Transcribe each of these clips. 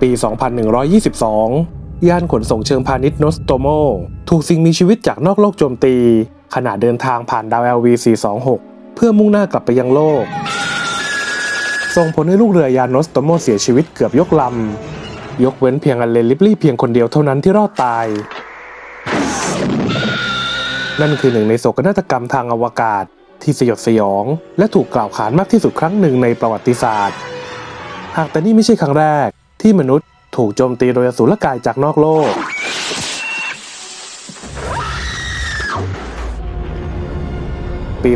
ปี 2122 ย่านขนส่งเชิงพาณิชย์โนสโตโม ถูกสิ่งมีชีวิตจากนอกโลกโจมตี ขณะเดินทางผ่านดาว LV426 เพื่อมุ่งหน้ากลับไปยังโลก ส่งผลให้ลูกเรือยานโนสโตโมเสียชีวิตเกือบยกลำ ยกเว้นเพียงอันเลนลิปลี่เพียงคนเดียวเท่านั้นที่รอดตาย นั่นคือหนึ่งในโศกนาฏกรรมทางอวกาศที่สยดสยอง และถูกกล่าวขานมากที่สุดครั้งหนึ่งในประวัติศาสตร์ หากแต่นี่ไม่ใช่ครั้งแรก ที่มนุษย์ถูกโจมตีโดยอสูรกายจากนอกโลก ปี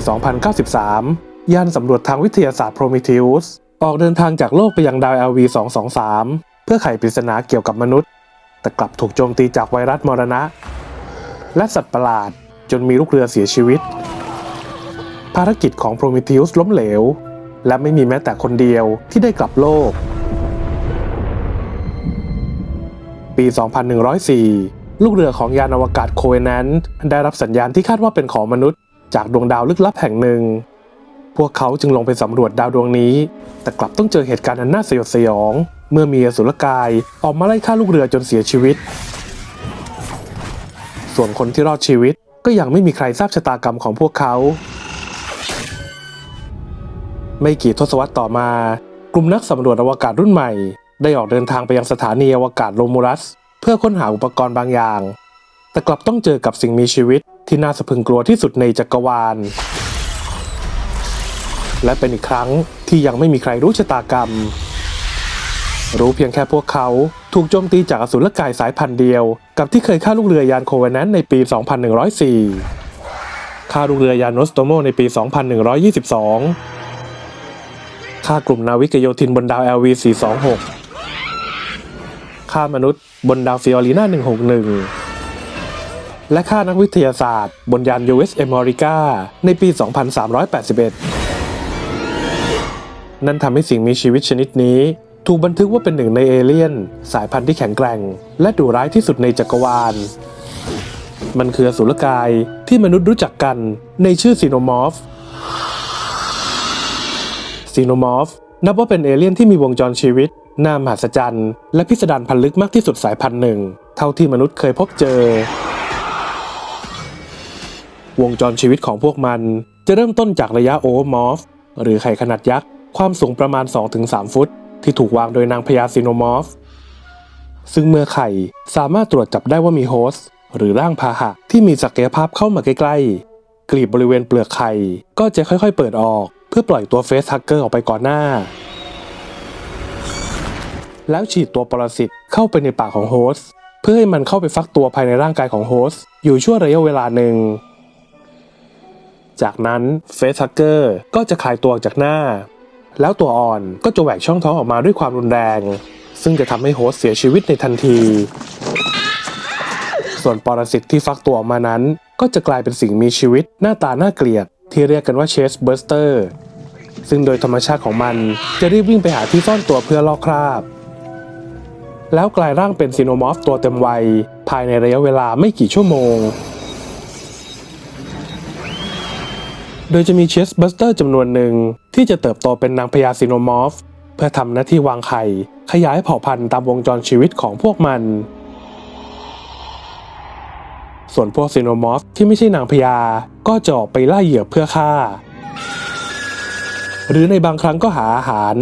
2093 ยานสำรวจทางวิทยาศาสตร์โพร m ม t ท e อุสออกเดินทางจากโลกไปยังดาว LV223 เพื่อไขปริศนาเกี่ยวกับมนุษย์ แต่กลับถูกโจมตีจากไวรัสมรณะ และสัตว์ประหลาดจนมีลูกเรือเสียชีวิต ภารกิจของโพร m ม t ท e อุสล้มเหลว และไม่มีแม้แต่คนเดียวที่ได้กลับโลก ปี 2104 ลูกเรือของยานอวกาศโคเอนันได้รับสัญญาณที่คาดว่าเป็นของมนุษย์ จากดวงดาวลึกลับแห่งหนึ่ง พวกเขาจึงลงไปสำรวจดาวดวงนี้ แต่กลับต้องเจอเหตุการณ์อันน่าสยดสยอง เมื่อมีอสุรกายออกมาไล่ฆ่าลูกเรือจนเสียชีวิต ส่วนคนที่รอดชีวิตก็ยังไม่มีใครทราบชะตากรรมของพวกเขา ไม่กี่ทศวรรษต่อมา กลุ่มนักสำรวจอวกาศรุ่นใหม่ ได้ออกเดินทางไปยังสถานีอวกาศโรมูลัส เพื่อค้นหาอุปกรณ์บางอย่าง แต่กลับต้องเจอกับสิ่งมีชีวิตที่น่าสะพึงกลัวที่สุดในจักรวาล และเป็นอีกครั้งที่ยังไม่มีใครรู้ชะตากรรม รู้เพียงแค่พวกเขาถูกโจมตีจากอสูรกายสายพันธุ์เดียว กับที่เคยฆ่าลูกเรือยานโคเวนันในปี 2104ฆ่าลูกเรือยานโนสโตโมในปี 2122ฆ่ากลุ่มนาวิกโยธินบนดาว LV426 ฆ่ามนุษย์บนดาวฟิออรีนา161 และฆ่านักวิทยาศาสตร์ บนยาน USM o r i c a ในปี 2381 นั่นทำให้สิ่งมีชีวิตชนิดนี้ ถูกบันทึกว่าเป็นหนึ่งในเอเลี่ยน สายพันธุ์ที่แข็งแกร่ง และดุร้ายที่สุดในจักรวาล มันคืออสุรกายที่มนุษย์รู้จักกันในชื่อซีโนมอร์ฟซีโนมอร์ฟ นับว่าเป็นเอเลี่ยนที่มีวงจรชีวิต น่ามหัศจรรย์ และพิสดารพันลึกมากที่สุดสายพันธุ์หนึ่ง เท่าที่มนุษย์เคยพบเจอ วงจรชีวิตของพวกมันจะเริ่มต้นจากระยะโอเวอร์มอร์ฟหรือไข่ขนาดยักษ์ ความสูงประมาณ 2-3 ฟุต ที่ถูกวางโดยนางพญาซีโนมอร์ฟซึ่งเมื่อไข่สามารถตรวจจับได้ว่ามีโฮสต์หรือร่างพาหะที่มีศักยภาพเข้ามาใกล้ๆกลีบบริเวณเปลือกไข่ก็จะค่อยๆเปิดออก เพื่อปล่อยตัวเฟสฮักเกอร์ออกไปก่อนหน้า แล้วฉีดตัวปรสิตเข้าไปในปากของโฮสต์เพื่อให้มันเข้าไปฟักตัวภายในร่างกายของโฮสต์อยู่ชั่วระยะเวลาหนึ่ง จากนั้นเฟสฮักเกอร์ก็จะคลายตัวออกจากหน้า แล้วตัวอ่อนก็จะแหวกช่องท้องออกมาด้วยความรุนแรง ซึ่งจะทำให้โฮสต์เสียชีวิตในทันที ส่วนปรสิตที่ฟักตัวออกมานั้น ก็จะกลายเป็นสิ่งมีชีวิตหน้าตาน่าเกลียด ที่เรียกกันว่าเชสเบอร์สเตอร์ซึ่งโดยธรรมชาติของมันจะรีบวิ่งไปหาที่ซ่อนตัวเพื่อลอกคราบ แล้วกลายร่างเป็นซีโนมอฟตัวเต็มวัย ภายในระยะเวลาไม่กี่ชั่วโมง โดยจะมีเชสเบอร์สเตอร์จำนวนหนึ่งที่จะเติบโตเป็นนางพญาซีโนมอฟเพื่อทำหน้าที่วางไข่ ขยายเผ่าพันธุ์ตามวงจรชีวิตของพวกมัน ส่วนพวกซีโนมอฟที่ไม่ใช่นางพญา ก็จะออกไปล่าเหยื่อเพื่อฆ่า หรือในบางครั้งก็หาอาหาร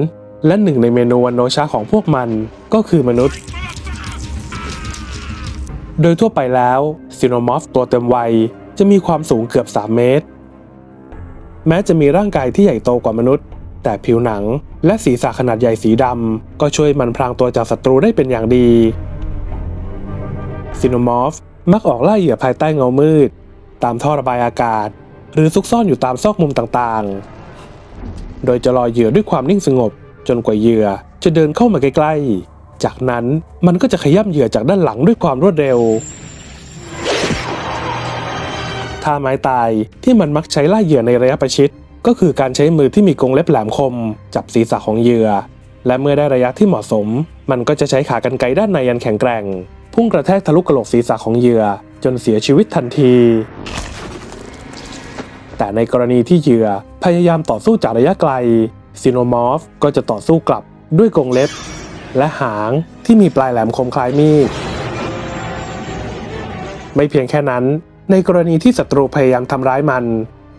และหนึ่งในเมนูวันโนชาของพวกมันก็คือมนุษย์ โดยทั่วไปแล้วซีโนมอฟตัวเต็มวัยจะมีความสูงเกือบ 3 เมตร แม้จะมีร่างกายที่ใหญ่โตกว่ามนุษย์ แต่ผิวหนังและศีรษะขนาดใหญ่สีดำก็ช่วยมันพรางตัวจากศัตรูได้เป็นอย่างดีซีโนมอฟมักออกล่าเหยื่อภายใต้เงามืด ตามท่อระบายอากาศ หรือซุกซ่อนอยู่ตามซอกมุมต่างๆ โดยจะรอเหยื่อด้วยความนิ่งสงบ จนกว่าเหยื่อจะเดินเข้ามาใกล้ๆ จากนั้นมันก็จะขย้ำเหยื่อจากด้านหลังด้วยความรวดเร็วท่าไม้ตายที่มันมักใช้ล่าเหยื่อในระยะประชิด ก็คือการใช้มือที่มีกรงเล็บแหลมคม จับศีรษะของเหยื่อ และเมื่อได้ระยะที่เหมาะสม มันก็จะใช้ขากรรไกรด้านในยันแข็งแกร่ง พุ่งกระแทกทะลุกระโหลกศีรษะของเหยื่อ จนเสียชีวิตทันที แต่ในกรณีที่เหยื่อพยายามต่อสู้จากระยะไกลซีโนมอร์ฟก็จะต่อสู้กลับด้วยกรงเล็บ และหางที่มีปลายแหลมคมคล้ายมีด ไม่เพียงแค่นั้น ในกรณีที่ศัตรูพยายามทำร้ายมัน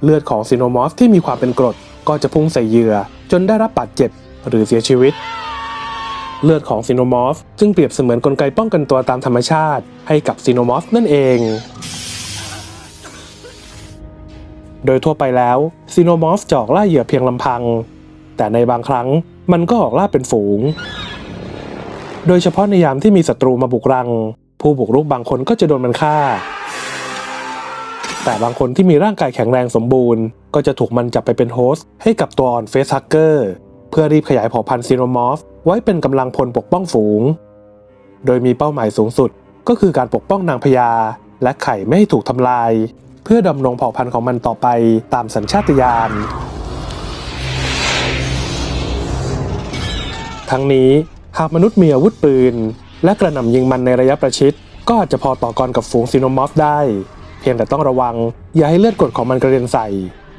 เลือดของซีโนมอฟที่มีความเป็นกรดก็จะพุ่งใส่เหยื่อจนได้รับบาดเจ็บหรือเสียชีวิต เลือดของซีโนมอฟจึงเปรียบเสมือนกลไกป้องกันตัวตามธรรมชาติ ให้กับซีโนมอฟนั่นเอง โดยทั่วไปแล้วซีโนมอฟจะออกล่าเหยื่อเพียงลำพัง แต่ในบางครั้งมันก็ออกล่าเป็นฝูง โดยเฉพาะในยามที่มีศัตรูมาบุกรัง ผู้บุกรุกบางคนก็จะโดนมันฆ่า แต่บางคนที่มีร่างกายแข็งแรงสมบูรณ์ ก็จะถูกมันจับไปเป็นโฮสต์ให้กับตัวอ่อนเฟสฮักเกอร์เพื่อรีบขยายเผ่าพันธุ์ซีโนมอฟ ไว้เป็นกำลังพลปกป้องฝูง โดยมีเป้าหมายสูงสุดก็คือการปกป้องนางพญาและไข่ไม่ให้ถูกทำลาย เพื่อดำรงเผ่าพันธุ์ของมันต่อไปตามสัญชาตญาณทั้งนี้หากมนุษย์มีอาวุธปืน และกระหน่ำยิงมันในระยะประชิด ก็อาจจะพอต่อกรกับฝูงซีโนมอฟได้ เพียงแต่ต้องระวัง อย่าให้เลือดกรดของมันกระเด็นใส่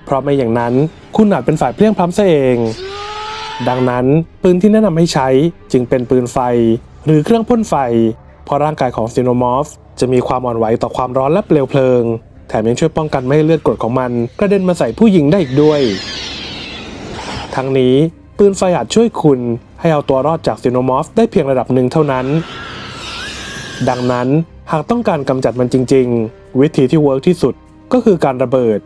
เพราะไม่อย่างนั้นคุณอาจเป็นฝ่ายเพลี้ยงพล้ำซะเอง ดังนั้นปืนที่แนะนำให้ใช้จึงเป็นปืนไฟ หรือเครื่องพ่นไฟ เพราะร่างกายของซีโนมอฟจะมีความอ่อนไหวต่อความร้อนและเปลวเพลิง แถมยังช่วยป้องกันไม่ให้เลือดกรดของมัน กระเด็นมาใส่ผู้หญิงได้อีกด้วย ทั้งนี้ปืนไฟอาจช่วยคุณให้เอาตัวรอดจากซีโนมอฟได้เพียงระดับหนึ่งเท่านั้น ดังนั้นหากต้องการกำจัดมันจริง ๆ วิธีที่เวิร์กที่สุดก็คือการระเบิด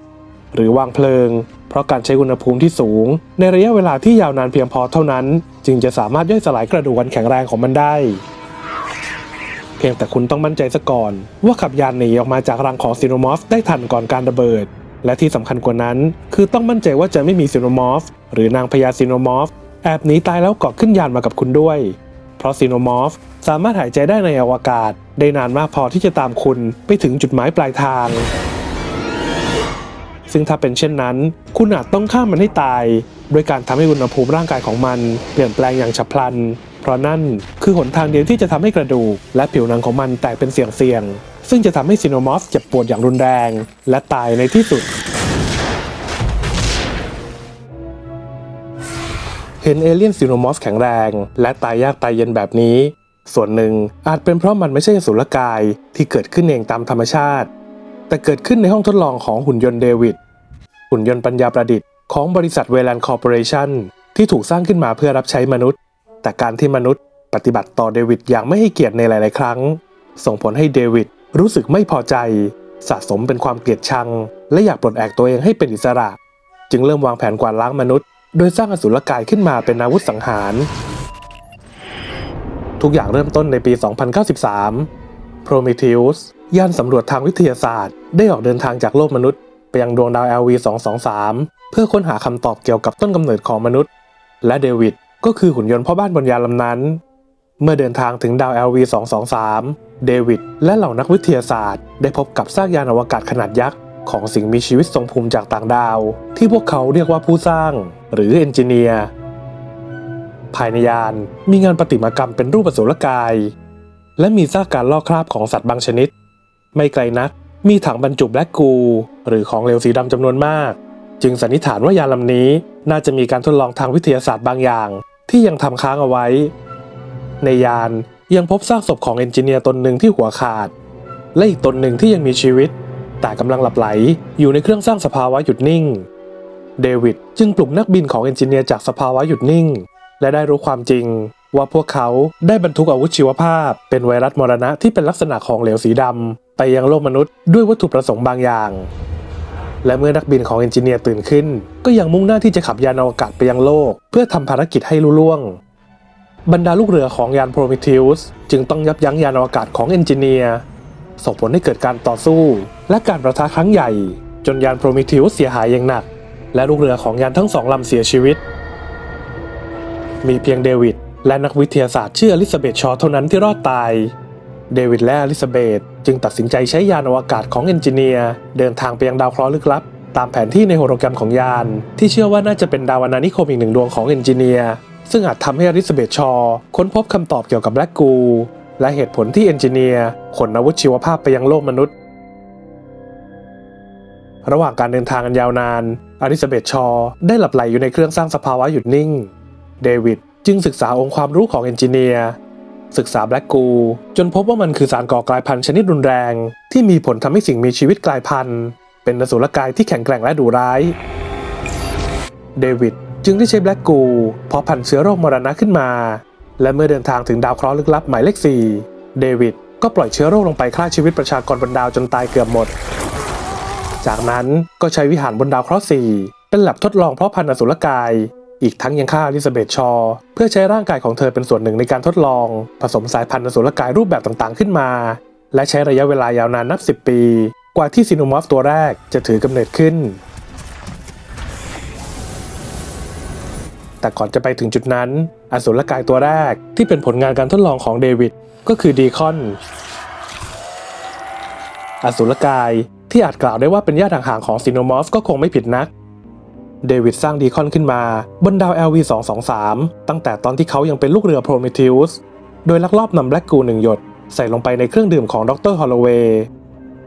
หรือวางเพลิง เพราะการใช้อุณหภูมิที่สูง ในระยะเวลาที่ยาวนานเพียงพอเท่านั้น จึงจะสามารถย่อยสลายกระดูกอันแข็งแรงของมันได้ เพียงแต่คุณต้องมั่นใจซะก่อน ว่าขับยานหนีออกมาจากรังของซีโนมอฟได้ทันก่อนการระเบิด และที่สำคัญกว่านั้น คือต้องมั่นใจว่าจะไม่มีซีโนมอฟหรือนางพญาซีโนมอฟแอบหนีตายแล้วเกาะขึ้นยานมากับคุณด้วย เพราะซีโนมอฟสามารถหายใจได้ในอวกาศ ได้นานมากพอที่จะตามคุณไปถึงจุดหมายปลายทาง ซึ่งถ้าเป็นเช่นนั้น คุณอาจต้องฆ่ามันให้ตายด้วยการทำให้อุณหภูมิร่างกายของมัน เปลี่ยนแปลงอย่างฉับพลัน เพราะนั่นคือหนทางเดียวที่จะทำให้กระดูก และผิวหนังของมันแตกเป็นเสี่ยงๆซึ่งจะทำให้ซีโนมอฟเจ็บปวดอย่างรุนแรง และตายในที่สุดเห็นเอเลี่ยนซีโนมอฟแข็งแรง และตายยากตายเย็นแบบนี้ ส่วนหนึ่งอาจเป็นเพราะมันไม่ใช่สุรกายที่เกิดขึ้นเองตามธรรมชาติ แต่เกิดขึ้นในห้องทดลองของหุ่นยนต์เดวิด หุ่นยนต์ปัญญาประดิษฐ์ของบริษัทเวลันคอร์ปอเรชั่นที่ถูกสร้างขึ้นมาเพื่อรับใช้มนุษย์ แต่การที่มนุษย์ปฏิบัติต่อเดวิดอย่างไม่ให้เกียรติในหลาย ๆ ครั้ง ส่งผลให้เดวิดรู้สึกไม่พอใจ สะสมเป็นความเกลียดชัง และอยากปลดแอกตัวเองให้เป็นอิสระ จึงเริ่มวางแผนกวาดล้างมนุษย์ โดยสร้างอสุรกายขึ้นมาเป็นอาวุธสังหาร ทุกอย่างเริ่มต้นในปี 2093 Prometheus ยานสำรวจทางวิทยาศาสตร์ ได้ออกเดินทางจากโลกมนุษย์ ไปยังดวงดาว LV 223 เพื่อค้นหาคำตอบเกี่ยวกับต้นกำเนิดของมนุษย์ และเดวิดก็คือหุ่นยนต์พ่อบ้านบนยานลำนั้น เมื่อเดินทางถึงดาว LV 223 เดวิดและเหล่านักวิทยาศาสตร์ ได้พบกับซากยานอวกาศขนาดยักษ์ของสิ่งมีชีวิตทรงภูมิจากต่างดาว ที่พวกเขาเรียกว่าผู้สร้าง หรือเอนจิเนียร์ภายในยานมีงานประติมากรรมเป็นรูปอสุรกาย และมีซากการลอกคราบของสัตว์บางชนิด ไม่ไกลนัก มีถังบรรจุแบล็กกู หรือของเหลวสีดำจำนวนมาก จึงสันนิษฐานว่ายานลำนี้น่าจะมีการทดลองทางวิทยาศาสตร์บางอย่าง ที่ยังทำค้างเอาไว้ ในยานยังพบซากศพของเอนจิเนียร์ตนหนึ่งที่หัวขาด และอีกตนหนึ่งที่ยังมีชีวิต แต่กำลังหลับไหลอยู่ในเครื่องสร้างสภาวะหยุดนิ่ง เดวิดจึงปลุกนักบินของเอนจิเนียร์จากสภาวะหยุดนิ่ง และได้รู้ความจริงว่าพวกเขาได้บรรทุกอาวุธชีวภาพ เป็นไวรัสมรณะที่เป็นลักษณะของเหลวสีดำ ไปยังโลกมนุษย์ด้วยวัตถุประสงค์บางอย่าง และเมื่อนักบินของเอนจิเนียร์ตื่นขึ้น ก็ยังมุ่งหน้าที่จะขับยานอวกาศไปยังโลก เพื่อทำภารกิจให้ลุล่วง บรรดาลูกเรือของยานโพรเมเทอุสจึงต้องยับยั้งยานอวกาศของเอนจิเนียร์ส่งผลให้เกิดการต่อสู้ และการประทะครั้งใหญ่ จนยานโพรเมเทอุสเสียหายอย่างหนัก และลูกเรือของยานทั้งสองลำเสียชีวิต มีเพียงเดวิดและนักวิทยาศาสตร์ชื่ออลิซาเบธชอเท่านั้นที่รอดตาย เดวิดและอลิซาเบธ จึงตัดสินใจใช้ยานอวกาศของเอนจิเนียร์เดินทางไปยังดาวเคราะห์ลึกลับ ตามแผนที่ในโฮโลแกรมของยาน ที่เชื่อว่าน่าจะเป็นดาวนานิคมอีกหนึ่งดวงของเอนจิเนียร์ซึ่งอาจทำให้อลิซาเบธชอค้นพบคำตอบเกี่ยวกับแบล็กกู และเหตุผลที่เอนจิเนียร์ขนอาวุธชีวภาพไปยังโลกมนุษย์ ระหว่างการเดินทางอันยาวนานอลิซาเบธชอได้หลับไหลอยู่ในเครื่องสร้างสภาวะหยุดนิ่ง เดวิดจึงศึกษาองค์ความรู้ของเอนจิเนียร์ ศึกษาแบล็กกูจนพบว่ามันคือสารก่อกลายพันธุ์ชนิดรุนแรง ที่มีผลทำให้สิ่งมีชีวิตกลายพันธุ์ เป็นอสุรกายที่แข็งแกร่งและดุร้าย เดวิดจึงได้ใช้แบล็กกูเพาะพันธุ์เชื้อโรคมรณะขึ้นมา และเมื่อเดินทางถึงดาวเคราะห์ลึกลับหมายเลข4เดวิดก็ปล่อยเชื้อโรคลงไปฆ่าชีวิตประชากรบนดาวจนตายเกือบหมด จากนั้นก็ใช้วิหารบนดาวเคราะห์4เป็นแลบทดลองเพาะพันธุ์อสุรกาย อีกทั้งยังฆ่าอลิซาเบธชอ เพื่อใช้ร่างกายของเธอเป็นส่วนหนึ่งในการทดลอง ผสมสายพันธุ์อสุรกายรูปแบบต่างๆขึ้นมา และใช้ระยะเวลายาวนานนับ 10 ปี กว่าที่ซินูมอฟตัวแรกจะถือกำเนิดขึ้น แต่ก่อนจะไปถึงจุดนั้น อสุรกายตัวแรกที่เป็นผลงานการทดลองของเดวิดก็คือดีคอน อสุรกายที่อาจกล่าวได้ว่าเป็นญาติห่างๆของซีโนมอฟก็คงไม่ผิดนัก เดวิดสร้างดีคอนขึ้นมา บนดาว LV223 ตั้งแต่ตอนที่เขายังเป็นลูกเรือโพรเมทิอุสโดยลักลอบนำแบล็กกูหนึ่งหยด ใส่ลงไปในเครื่องดื่มของดรฮอลโลเวย์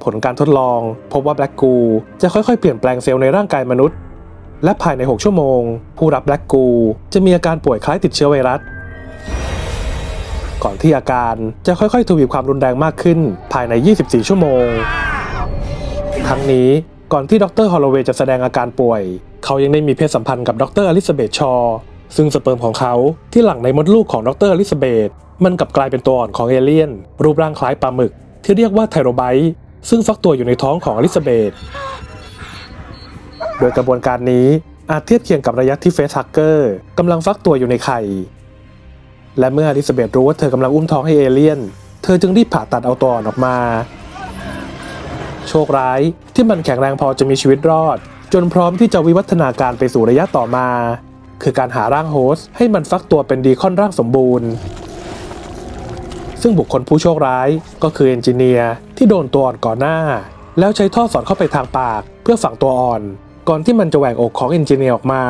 ผลการทดลอง พบว่าแบล็กกูจะค่อยๆ เปลี่ยนแปลงเซลล์ในร่างกายมนุษย์ และภายใน 6 ชั่วโมง ผู้รับแบล็กกูจะมีอาการป่วยคล้ายติดเชื้อไวรัส ก่อนที่อาการจะค่อยๆ ทวีความรุนแรงมากขึ้น ภายใน 24 ชั่วโมง ทั้งนี้ก่อนที่ดรฮอลโลเวย์จะแสดงอาการป่วย เขายังได้มีเพศสัมพันธ์กับดรอลิซาเบธชอซึ่งสเปิร์มของเขาที่หลั่งในมดลูกของดรอลิซาเบธมันกลับกลายเป็นตัวอ่อนของเอเลี่ยน รูปร่างคล้ายปลาหมึก ที่เรียกว่าไทโรไบต์ซึ่งฟักตัวอยู่ในท้องของอลิซาเบธโดยกระบวนการนี้อาจเทียบเคียงกับระยะที่เฟสฮักเกอร์กำลังฟักตัวอยู่ในไข่ และเมื่ออลิซาเบธรู้ว่าเธอกำลังอุ้มท้องให้เอเลี่ยน เธอจึงรีบผ่าตัดเอาตัวอ่อนออกมา โชคร้ายที่มันแข็งแรงพอจะมีชีวิตรอด จนพร้อมที่จะวิวัฒนาการไปสู่ระยะต่อมา คือการหาร่างโฮสต์ให้มันฟักตัวเป็นดีคอนร่างสมบูรณ์ ซึ่งบุคคลผู้โชคร้ายก็คือเอนจิเนียร์ที่โดนตัวอ่อนก่อนหน้า แล้วใช้ท่อสอดเข้าไปทางปากเพื่อฝังตัวอ่อน ก่อนที่มันจะแหวกอกของเอนจิเนียร์ออกมา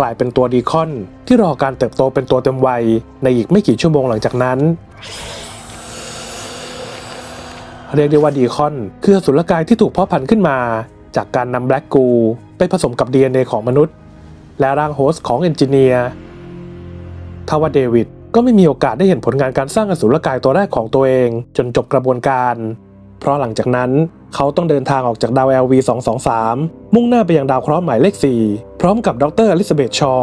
กลายเป็นตัวดีคอนที่รอการเติบโตเป็นตัวเต็มวัยในอีกไม่กี่ชั่วโมงหลังจากนั้นเรียกได้ว่าดีคอน คืออสุรกายที่ถูกเพาะพันธุ์ขึ้นมา จากการนำแบล็กกูไปผสมกับ DNA ของมนุษย์ และร่างโฮสต์ของเอนจิเนียร์ทว่าเดวิดก็ไม่มีโอกาสได้เห็นผลงานการสร้างอสุรกายตัวแรกของตัวเองจนจบกระบวนการ เพราะหลังจากนั้นเขาต้องเดินทางออกจากดาว LV223 มุ่งหน้าไปยังดาวเคราะห์หมายเลข 4 พร้อมกับดรอลิซาเบธชอ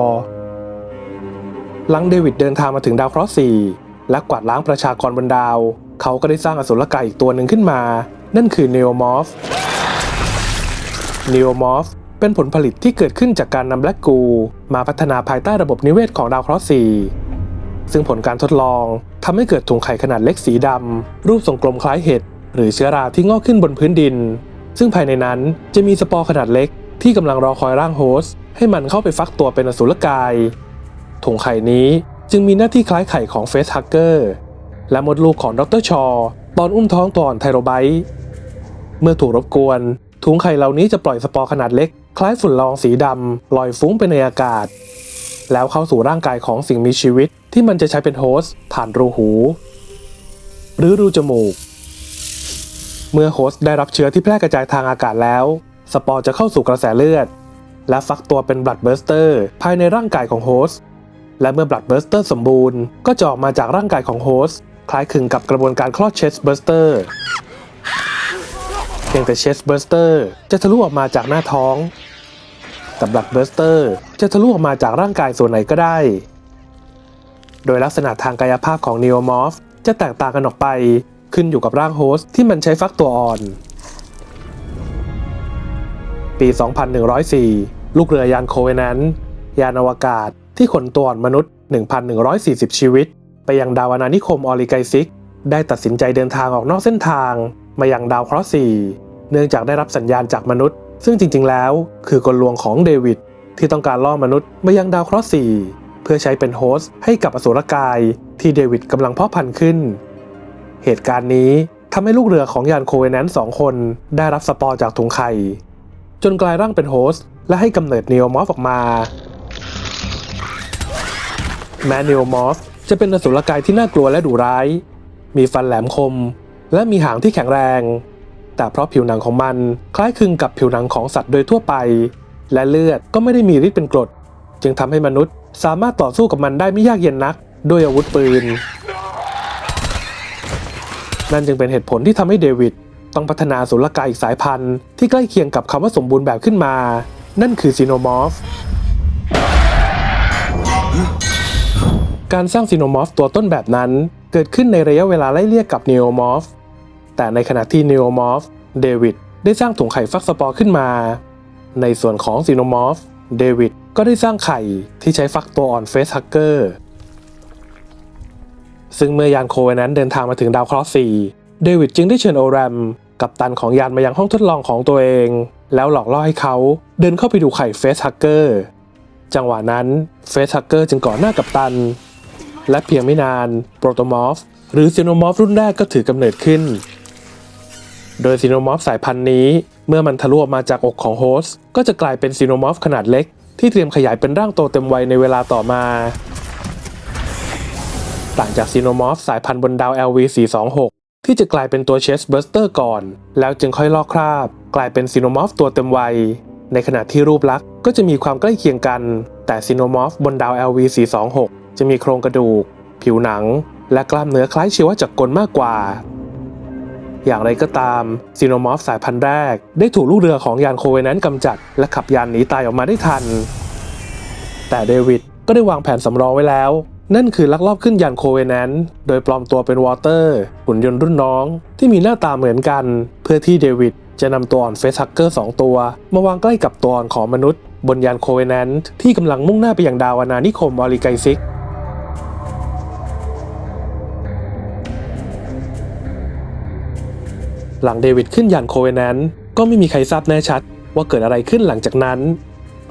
หลังเดวิดเดินทางมาถึงดาวเคราะห์4และกวาดล้างประชากรบนดาว เขาก็ได้สร้างอสุรกายอีกตัวหนึ่งขึ้นมา นั่นคือเนโอมอฟ เนโอมอฟเป็นผลผลิตที่เกิดขึ้นจากการนำแบล็กกูมาพัฒนาภายใต้ระบบนิเวศของดาวเคราะห์4ซึ่งผลการทดลองทำให้เกิดถุงไข่ขนาดเล็กสีดำรูปทรงกลมคล้ายเห็ดหรือเชื้อราที่งอกขึ้นบนพื้นดิน ซึ่งภายในนั้นจะมีสปอร์ขนาดเล็กที่กำลังรอคอยร่างโฮสต์ให้มันเข้าไปฟักตัวเป็นอสุรกายถุงไข่นี้จึงมีหน้าที่คล้ายไข่ของเฟสฮักเกอร์และมดลูกของดรชอ ตอนอุ้มท้องตอนไทโรไบต์เมื่อถูกรบกวน ถุงไข่เหล่านี้จะปล่อยสปอร์ขนาดเล็ก คล้ายฝุ่นละอองสีดำลอยฟุ้งไปในอากาศ แล้วเข้าสู่ร่างกายของสิ่งมีชีวิตที่มันจะใช้เป็นโฮสต์ผ่านรูหู หรือรูจมูก เมื่อโฮสต์ได้รับเชื้อที่แพร่กระจายทางอากาศแล้ว สปอร์จะเข้าสู่กระแสเลือด และฟักตัวเป็นบลัดเบ r ร์สเตอร์ภายในร่างกายของโฮสต์และเมื่อบลัดเบ r ร์สเตอร์สมบูรณ์ก็จะออกมาจากร่างกายของโฮสต์คล้ายคลึงกับกระบวนการคลอดเชสเบ r ร์สเตอร์ พียงแต่เชสเบ r ร์สเตอร์จะทะลุออกมาจากหน้าท้องแต่บลัดเบ r ร์สเตอร์จะทะลุออกมาจากร่างกายส่วนไหนก็ได้ โดยลักษณะทางกายภาพของ n e o m o r p h จะแตกต่างกันออกไปขึ้นอยู่กับร่างโฮสต์ที่มันใช้ฟักตัวอ่อน ปี 2104 ลูกเรือยานโคเวนันยานอวกาศที่ขนตัวอ่อนมนุษย์ 1,140 ชีวิต ไปยังดาวอาณานิคมออริไกซิก ได้ตัดสินใจเดินทางออกนอกเส้นทาง มายังดาวเคราะห์4 เนื่องจากได้รับสัญญาณจากมนุษย์ ซึ่งจริงๆ แล้ว คือกลลวงของเดวิดที่ต้องการล่อมนุษย์มายังดาวเคราะห์4เพื่อใช้เป็นโฮสต์ให้กับอสุรกายที่เดวิดกำลังเพาะพันธุ์ขึ้น เหตุการณ์นี้ทำให้ลูกเรือของยานโคเวแนนต์สองคนได้รับสปอร์จากถุงไข่ จนกลายร่างเป็นโฮสต์และให้กำเนิดเนโอมอฟออกมา แม้เนโอมอฟจะเป็นอสุรกายที่น่ากลัวและดุร้าย มีฟันแหลมคม และมีหางที่แข็งแรง แต่เพราะผิวหนังของมันคล้ายคลึงกับผิวหนังของสัตว์โดยทั่วไป และเลือดก็ไม่ได้มีฤทธิ์เป็นกรด จึงทำให้มนุษย์สามารถต่อสู้กับมันได้ไม่ยากเย็นนัก ด้วยอาวุธปืน นั่นจึงเป็นเหตุผลที่ทำให้เดวิดต้องพัฒนาสุลกายอีกสายพันธุ์ที่ใกล้เคียงกับคำว่าสมบูรณ์แบบขึ้นมา นั่นคือซีโนมอร์ฟการสร้างซีโนมอร์ฟตัวต้นแบบนั้น เกิดขึ้นในระยะเวลาไล่เลี่ยกับเนโอมอร์ฟ แต่ในขณะที่นีโอมอร์ฟเดวิดได้สร้างถุงไข่ฟักสปอร์ขึ้นมา ในส่วนของซีโนมอร์ฟเดวิดก็ได้สร้างไข่ที่ใช้ฟักตัวอ่อนเฟสฮักเกอร์ซึ่งเมื่อยานโคเวนั้นเดินทางมาถึงดาวเคราะห์4เดวิดจึงได้เชิญโอแรม กับตันของยานมายังห้องทดลองของตัวเอง แล้วหลอกล่อให้เขาเดินเข้าไปดูไข่เฟสฮักเกอร์จังหวะนั้นเฟสฮักเกอร์จึงก่อหน้ากับตัน และเพียงไม่นานโปรโตมอร์ฟหรือซีโนมอร์ฟรุ่นแรกก็ถือกำเนิดขึ้น โดยซีโนมอฟสายพันธุ์นี้ เมื่อมันทะลุออกมาจากอกของโฮสต์ก็จะกลายเป็นซีโนมอฟขนาดเล็ก ที่เตรียมขยายเป็นร่างโตเต็มวัยในเวลาต่อมา ต่างจากซีโนมอฟสายพันธุ์บนดาว LV426 ที่จะกลายเป็นตัวเชสเบิร์สเตอร์ก่อน แล้วจึงค่อยลอกคราบ กลายเป็นซีโนมอฟตัวเต็มวัย ในขณะที่รูปลักษณ์ก็จะมีความใกล้เคียงกัน แต่ซีโนมอฟบนดาว LV426 จะมีโครงกระดูก ผิวหนัง และกล้ามเนื้อคล้ายชีวจักรกลมากกว่า อย่างไรก็ตามซีโนมอฟสายพันธุ์แรก ได้ถูกลูกเรือของยานโคเวนั้นกำจัด และขับยานหนีตายออกมาได้ทัน แต่เดวิดก็ได้วางแผนสำรองไว้แล้ว นั่นคือลักลอบขึ้นยานโคเวนั้น โดยปลอมตัวเป็นวอเตอร์หุ่นยนต์รุ่นน้อง ที่มีหน้าตาเหมือนกัน เพื่อที่เดวิดจะนำตัวอ่อนเฟสฮักเกอร์สองตัว มาวางใกล้กับตัวอ่อนของมนุษย์ บนยานโคเวนั้นที่กำลังมุ่งหน้าไปยังดาวนานิคมออริไกซิก หลังเดวิดขึ้นยานโคเวแนนต์ก็ไม่มีใครทราบแน่ชัดว่าเกิดอะไรขึ้นหลังจากนั้น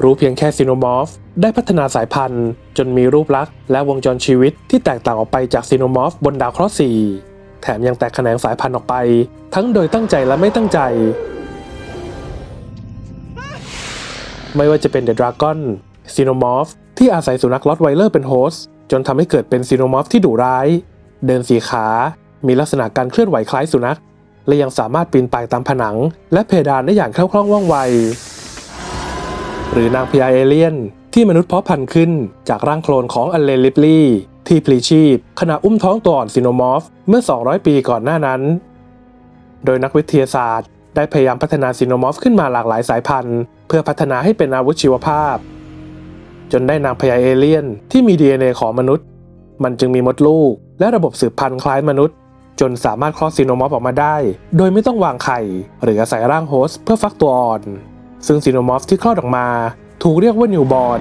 รู้เพียงแค่ซีโนมอร์ฟได้พัฒนาสายพันธุ์ จนมีรูปลักษณ์และวงจรชีวิตที่แตกต่างออกไปจากซีโนมอร์ฟบนดาวเคราะห์4แถมยังแตกแขนงสายพันธุ์ออกไป ทั้งโดยตั้งใจและไม่ตั้งใจ ไม่ว่าจะเป็นเดอะดราก้อนซีโนมอร์ฟที่อาศัยสุนัขลอตไวเลอร์เป็นโฮสต์จนทำให้เกิดเป็นซีโนมอร์ฟที่ดุร้าย เดินสีขา มีลักษณะการเคลื่อนไหวคล้ายสุนัข และยังสามารถปีนป่ายตามผนัง และเพดานได้อย่างคล่องคล่องว่องไว หรือนางพญาเอเลียน ที่มนุษย์เพาะพันธุ์ขึ้น จากร่างโคลนของอันเลนลิปลี่ที่พลีชีพขณะอุ้มท้องตัวอ่อนซิโนมอฟเมื่อ 200 ปีก่อนหน้านั้น โดยนักวิทยาศาสตร์ ได้พยายามพัฒนาซิโนมอฟขึ้นมาหลากหลายสายพันธุ์ เพื่อพัฒนาให้เป็นอาวุธชีวภาพ จนได้นางพญาเอเลียน ที่มี DNA ของมนุษย์ มันจึงมีมดลูก และระบบสืบพันธุ์คล้ายมนุษย์ จนสามารถคลอดซีโนมอฟออกมาได้ โดยไม่ต้องวางไข่ หรืออาศัยร่างโฮสต์เพื่อฟักตัวอ่อน ซึ่งซีโนมอฟที่คลอดออกมา ถูกเรียกว่านิวบอร์น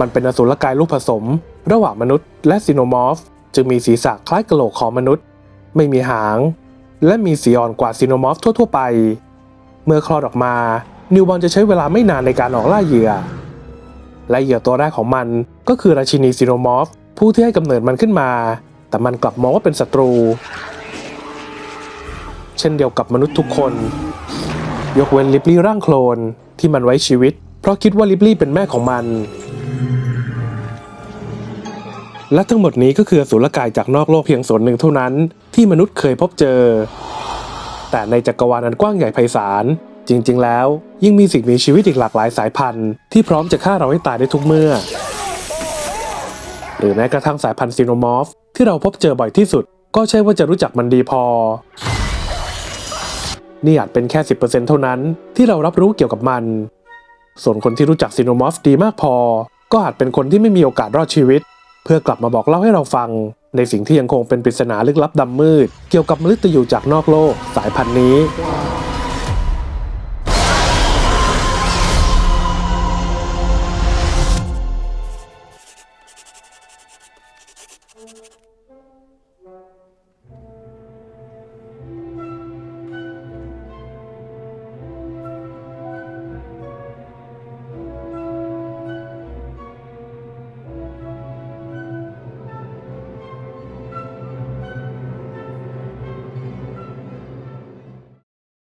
มันเป็นอสุรกายลูกผสม ระหว่างมนุษย์และซีโนมอฟจึงมีศีรษะคล้ายกะโหลกของมนุษย์ ไม่มีหาง และมีสีอ่อนกว่าซีโนมอฟทั่ว ๆ ไป เมื่อคลอดออกมา นิวบอร์นจะใช้เวลาไม่นานในการออกล่าเหยื่อ และเหยื่อตัวแรกของมันก็คือราชินีซีโนมอฟผู้ที่ให้กำเนิดมันขึ้นมา แต่มันกลับมองว่าเป็นศัตรู เช่นเดียวกับมนุษย์ทุกคน ยกเว้นลิปลี่ร่างโคลนที่มันไว้ชีวิต เพราะคิดว่าลิปลี่เป็นแม่ของมัน และทั้งหมดนี้ก็คือสุรกายจากนอกโลกเพียงส่วนหนึ่งเท่านั้น ที่มนุษย์เคยพบเจอ แต่ในจักรวาลอันกว้างใหญ่ไพศาลจริง ๆ แล้ว ยิ่งมีสิ่งมีชีวิตอีกหลากหลายสายพันธุ์ที่พร้อมจะฆ่าเราให้ตายได้ทุกเมื่อ หรือแม้กระทั่งสายพันธุ์ซีโนมอร์ฟที่เราพบเจอบ่อยที่สุด ก็ใช่ว่าจะรู้จักมันดีพอ นี่อาจเป็นแค่ 10%เท่านั้นที่เรารับรู้เกี่ยวกับมัน ส่วนคนที่รู้จักซีโนมอร์ฟดีมากพอ ก็อาจเป็นคนที่ไม่มีโอกาสรอดชีวิต เพื่อกลับมาบอกเล่าให้เราฟัง ในสิ่งที่ยังคงเป็นปริศนาลึกลับดำมืด เกี่ยวกับมนุษย์อยู่จากนอกโลก สายพันธุ์นี้